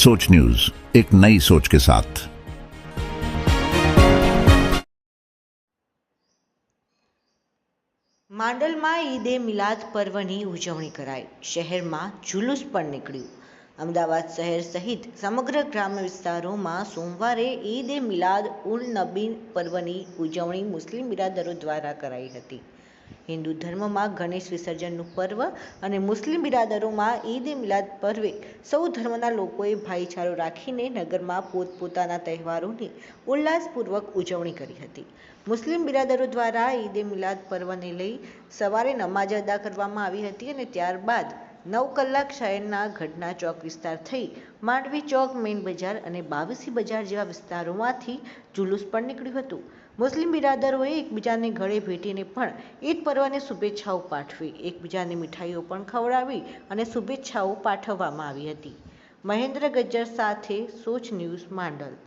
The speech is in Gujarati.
सोच न्यूज एक नई सोच के साथ માંડલમાં ઈદે મિલાદ પર્વની ઉજવણી કરાઈ શહેરમાં જુલુસ પણ નીકળ્યું અમદાવાદ શહેર સહિત સમગ્ર ગ્રામ્ય વિસ્તારોમાં સોમવારે ઈદે મિલાદ ઉલ નબી પર્વની ઉજવણી મુસ્લિમ બિરાદરો દ્વારા કરાઈ હતી હિન્દુ ધર્મમાં ગણેશ વિસર્જનનું પર્વ અને મુસ્લિમ બિરાદરોમાં ઈદ એ મિલાદ પર્વે. સૌ ધર્મના લોકોએ ભાઈચારો રાખીને નગરમાં પોતપોતાના તહેવારોની ઉલ્લાસપૂર્વક ઉજવણી કરી હતી. મુસ્લિમ બિરાદરો દ્વારા ઈદ એ મિલાદ પર્વને લઈ સવારે નમાજ અદા કરવામાં આવી હતી અને ત્યારબાદ નવ કલાક શહેરના ઘટના ચોક વિસ્તાર થઈ માંડવી ચોક મેઇન બજાર અને બાવીસી બજાર જેવા વિસ્તારોમાંથી જુલુસ પણ નીકળ્યું હતું. મુસ્લિમ બિરાદરોએ એકબીજાને ગળે ભેટીને પણ ઈદ પર્વને શુભેચ્છાઓ પાઠવી, એકબીજાને મીઠાઈઓ પણ ખવડાવી અને શુભેચ્છાઓ પાઠવવામાં આવી હતી. મહેન્દ્ર ગજ્જર સાથે સોચ ન્યૂઝ માંડલ